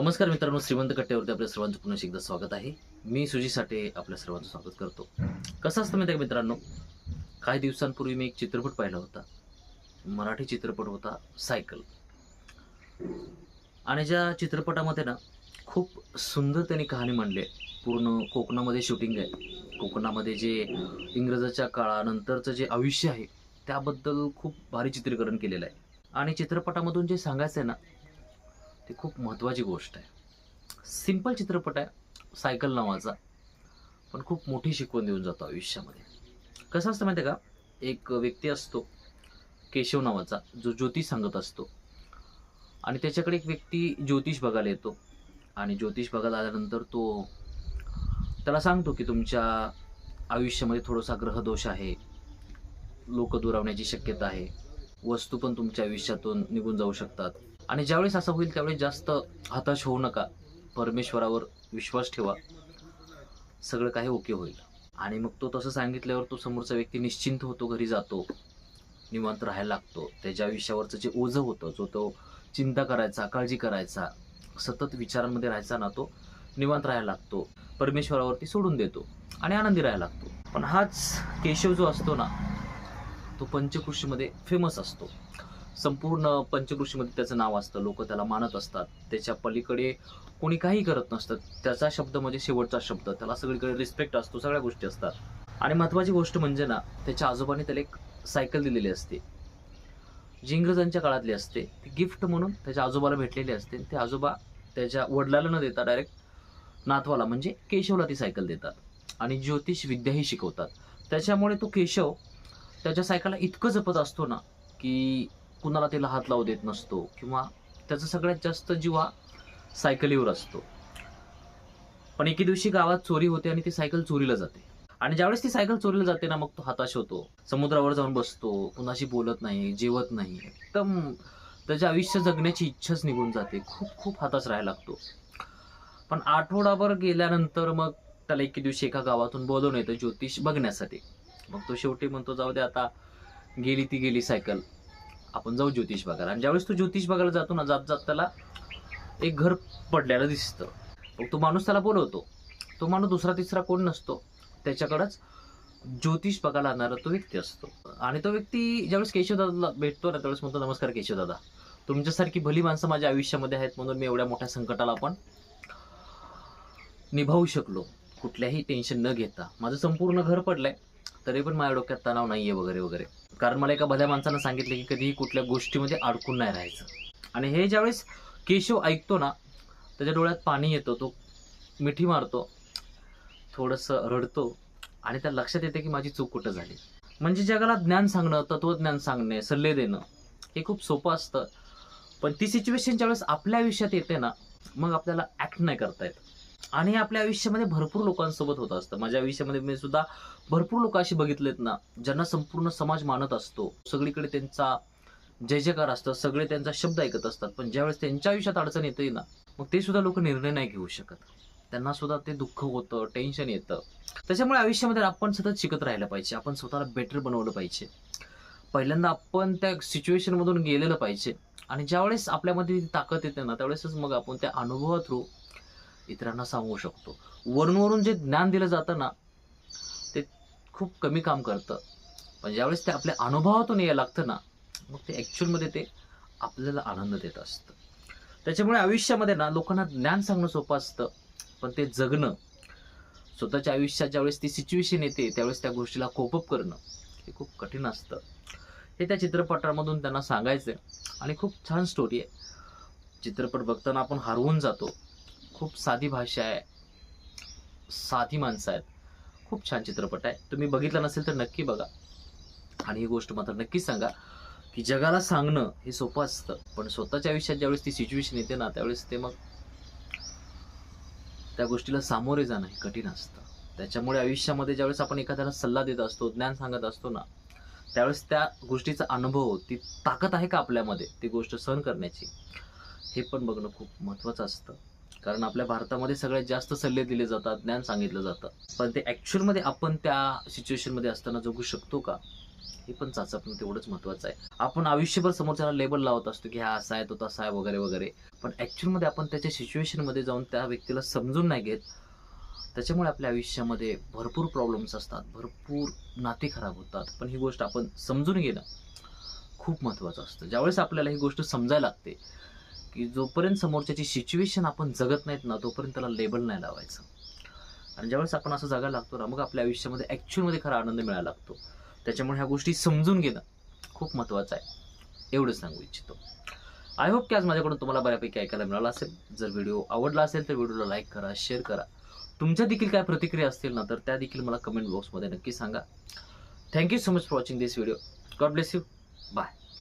नमस्कार मित्रांनो श्रीमंत कट्ट्यावरती आपल्या सर्वांचं पुन्हा एकदा स्वागत आहे. मी सुजी साठे आपल्या सर्वांचं स्वागत करतो. कसं असतं माहिती का मित्रांनो? काही दिवसांपूर्वी मी एक चित्रपट पाहिला होता. मराठी चित्रपट होता सायकल. आणि ज्या चित्रपटामध्ये ना खूप सुंदर त्यांनी कहाणी मांडली आहे. पूर्ण कोकणामध्ये शूटिंग आहे. कोकणामध्ये जे इंग्रजाच्या काळानंतरचं जे आयुष्य आहे त्याबद्दल खूप भारी चित्रीकरण केलेलं आहे. आणि चित्रपटामधून जे सांगायचं आहे ना ती खूप महत्त्वाची गोष्ट आहे. सिंपल चित्रपट आहे सायकल नावाचा पण खूप मोठी शिकवण देऊन जातो आयुष्यामध्ये. कसं असतं माहिती आहे का? एक व्यक्ती असतो केशव नावाचा जो ज्योतिष सांगत असतो. आणि त्याच्याकडे एक व्यक्ती ज्योतिष बघायला येतो. आणि ज्योतिष बघायला आल्यानंतर तो त्याला सांगतो की तुमच्या आयुष्यामध्ये थोडासा ग्रहदोष आहे. लोक दुरावण्याची शक्यता आहे. वस्तू पण तुमच्या आयुष्यातून निघून जाऊ शकतात. आणि ज्यावेळेस असं होईल त्यावेळेस जास्त हताश होऊ नका. परमेश्वरावर विश्वास ठेवा. सगळं काही ओके होईल. आणि मग तो तसं सांगितल्यावर तो समोरचा व्यक्ती निश्चिंत होतो घरी जातो निवांत राहायला लागतो. त्याच्या आयुष्यावरचं जे ओझं होतं जो तो चिंता करायचा काळजी करायचा सतत विचारांमध्ये राहायचा ना तो निवांत राहायला लागतो. परमेश्वरावरती सोडून देतो आणि आनंदी राहायला लागतो. पण हाच केशव जो असतो ना तो पंचकृषीमध्ये फेमस असतो. संपूर्ण पंचकृषीमध्ये त्याचं नाव असतं लोक त्याला मानत असतात. त्याच्या पलीकडे कोणी काही करत नसतं. त्याचा शब्द म्हणजे शेवटचा शब्द. त्याला सगळीकडे रिस्पेक्ट असतो सगळ्या गोष्टी असतात. आणि महत्त्वाची गोष्ट म्हणजे ना त्याच्या आजोबाने त्याला एक सायकल दिलेली असते. जी इंग्रजांच्या काळातली असते. ती गिफ्ट म्हणून त्याच्या आजोबाला भेटलेली असते. ते आजोबा त्याच्या वडिलाला न देता डायरेक्ट नातवाला म्हणजे केशवला ती सायकल देतात. आणि ज्योतिष विद्याही शिकवतात. त्याच्यामुळे तो केशव त्याच्या सायकलला इतकं जपत असतो ना की कुणाला त्याला हात लावू देत नसतो किंवा त्याचा सगळ्यात जास्त जीवा सायकलीवर असतो. पण एके दिवशी गावात चोरी होते आणि ती सायकल चोरीला जाते. आणि ज्यावेळेस ती सायकल चोरीला जाते ना मग तो हताश होतो. समुद्रावर जाऊन बसतो कुणाशी बोलत नाही जेवत नाही. एकदम त्याचे आयुष्य जगण्याची इच्छाच निघून जाते. खूप खूप हताश राहायला लागतो. पण आठवडाभर गेल्यानंतर मग त्याला एके दिवशी एका गावातून बोलवून येतं ज्योतिष बघण्यासाठी. मग तो शेवटी म्हणतो जाऊ दे आता गेली ती गेली सायकल आपण जाऊ ज्योतिष बघायला. आणि ज्यावेळेस तो ज्योतिष बघायला जातो ना जात जात त्याला एक घर पडलेलं दिसतं. मग तो माणूस त्याला बोलवतो. तो माणूस दुसरा तिसरा कोण नसतो. त्याच्याकडंच ज्योतिष बघायला आणणारा तो व्यक्ती असतो. आणि तो व्यक्ती ज्यावेळेस केशवदादाला भेटतो ना त्यावेळेस म्हणतो नमस्कार केशवदादा. तुमच्यासारखी भली माणसं माझ्या आयुष्यामध्ये आहेत म्हणून मी एवढ्या मोठ्या संकटाला पण निभावू शकलो. कुठल्याही टेन्शन न घेता. माझं संपूर्ण घर पडलंय. तरी पण माझ्या डोक्यात तणाव नाहीये वगैरे वगैरे. कारण मला एका भल्या माणसानं सांगितलं की कधीही कुठल्या गोष्टीमध्ये अडकून नाही राहायचं. आणि हे ज्यावेळेस केशव ऐकतो ना त्याच्या डोळ्यात पाणी येतं तो मिठी मारतो थोडंसं रडतो आणि त्या लक्षात येते की माझी चूक कुठं झाली. म्हणजे जगाला ज्ञान सांगणं तत्वज्ञान सांगणे सल्ले देणं हे खूप सोपं असतं. पण ती सिच्युएशन ज्यावेळेस आपल्या आयुष्यात येते ना मग आपल्याला ॲक्ट नाही करता येत. आणि आपल्या आयुष्यामध्ये भरपूर लोकांसोबत होत असतं. माझ्या आयुष्यामध्ये मी सुद्धा भरपूर लोक अशी बघितलेत ना ज्यांना संपूर्ण समाज मानत असतो. सगळीकडे त्यांचा जय जयकार असतं सगळे त्यांचा शब्द ऐकत असतात. पण ज्यावेळेस त्यांच्या आयुष्यात अडचण येते ना मग ते सुद्धा लोक निर्णय नाही घेऊ शकत. त्यांना सुद्धा ते दुःख होतं टेन्शन येतं. त्याच्यामुळे आयुष्यामध्ये आपण सतत शिकत राहिलं पाहिजे. आपण स्वतःला बेटर बनवलं पाहिजे. पहिल्यांदा आपण त्या सिच्युएशनमधून गेलेलं पाहिजे. आणि ज्यावेळेस आपल्यामध्ये ताकद येते ना त्यावेळेसच मग आपण त्या अनुभवा थ्रू इतरांना सांगू शकतो. वरूनवरून जे ज्ञान दिलं जातं ना ते खूप कमी काम करतं. पण ज्यावेळेस ते आपल्या अनुभवातून यायला लागतं ना मग ते ॲक्च्युअलमध्ये ते आपल्याला आनंद देत असतं. त्याच्यामुळे आयुष्यामध्ये ना लोकांना ज्ञान सांगणं सोपं असतं पण ते जगणं स्वतःच्या आयुष्यात ज्यावेळेस ती सिच्युएशन येते त्यावेळेस त्या गोष्टीला कोपअप करणं हे खूप कठीण असतं. हे त्या चित्रपटामधून त्यांना सांगायचं आहे आणि खूप छान स्टोरी आहे. चित्रपट बघताना आपण हरवून जातो. खूप साधी भाषा आहे. साधी माणसं आहेत. खूप छान चित्रपट आहे. तुम्ही बघितला नसेल तर नक्की बघा. आणि ही गोष्ट मात्र नक्कीच सांगा की जगाला सांगणं हे सोपं असतं. पण स्वतःच्या आयुष्यात ज्यावेळेस ती सिच्युएशन येते ना त्यावेळेस ते मग त्या गोष्टीला सामोरे जाणं हे कठीण असतं. त्याच्यामुळे आयुष्यामध्ये ज्यावेळेस आपण एखाद्याला सल्ला देत असतो ज्ञान सांगत असतो ना त्यावेळेस त्या गोष्टीचा अनुभव ती ताकद आहे का आपल्यामध्ये ती गोष्ट सहन करण्याची हे पण बघणं खूप महत्त्वाचं असतं. कारण आपल्या भारतामध्ये सगळ्यात जास्त सल्ले दिले जातात ज्ञान सांगितलं जातं. पण ते ॲक्च्युअलमध्ये आपण त्या सिच्युएशनमध्ये असताना जगू शकतो का? हे पण चाचपणं तेवढंच महत्त्वाचं आहे. आपण आयुष्यभर समोरच्याला लेबल लावत असतो की हा असा आहे तो तसा आहे वगैरे वगैरे. पण ॲक्च्युअलमध्ये आपण त्याच्या सिच्युएशनमध्ये जाऊन त्या व्यक्तीला समजून नाही घेत. त्याच्यामुळे आपल्या आयुष्यामध्ये भरपूर प्रॉब्लेम्स असतात भरपूर नाती खराब होतात. पण ही गोष्ट आपण समजून घेणं खूप महत्त्वाचं असतं. ज्यावेळेस आपल्याला ही गोष्ट समजायला लागते की जोपर्यंत समोरच्याची सिच्युएशन आपण जगत नाहीत ना तोपर्यंत त्याला लेबल नाही लावायचं. आणि ज्यावेळेस आपण असं जगायला लागतो ना मग आपल्या आयुष्यामध्ये ॲक्च्युअलमध्ये खरा आनंद मिळायला लागतो. त्याच्यामुळे ह्या गोष्टी समजून घेणं खूप महत्त्वाचं आहे. एवढंच सांगू इच्छितो. आय होप की आज माझ्याकडून तुम्हाला बऱ्यापैकी ऐकायला मिळाला असेल. जर व्हिडिओ आवडला असेल तर व्हिडिओला लाईक करा शेअर करा. तुमच्या देखील काय प्रतिक्रिया असतील ना तर त्या देखील मला कमेंट बॉक्समध्ये नक्की सांगा. Thank you so much for watching this video God bless you bye